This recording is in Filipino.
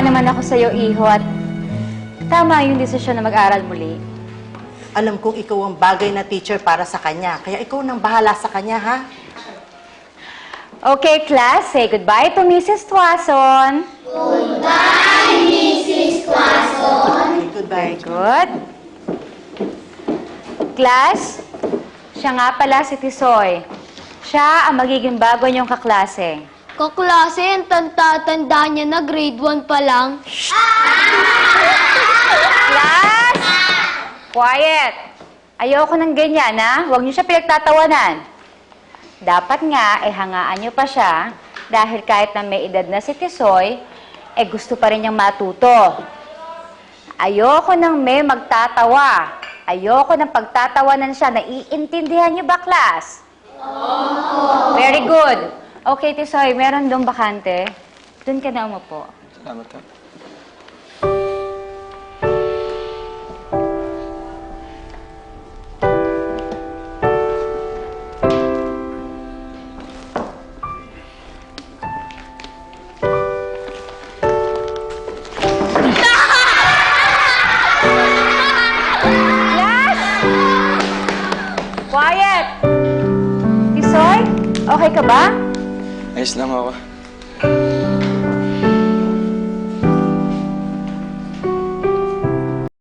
Natutuwa naman ako sa'yo, Iho, at tama yung desisyon na mag-aral muli. Alam kong ikaw ang bagay na teacher para sa kanya. Kaya ikaw nang bahala sa kanya, ha? Okay, class, say goodbye to Mrs. Tuason. Goodbye. Good. Class, siya nga pala si Tisoy. Siya ang magiging bago niyong kaklase. Kaklase, ang tanda-tanda niya na grade 1 pa lang. Class! Quiet! Ayoko ng ganyan, ha? Huwag niyo siya pinagtatawanan. Dapat nga, eh, hangaan niyo pa siya dahil kahit na may edad na si Tisoy, eh, gusto pa rin niyang matuto. Ayoko nang may magtatawa. Ayoko ng pagtatawanan siya. Naiintindihan niyo ba, class? Very good. Okay, Tisoy, meron doong bakante. Doon ka na umupo. Salamat ha. Quiet! Tisoy, okay ka ba? Ayos lang ako.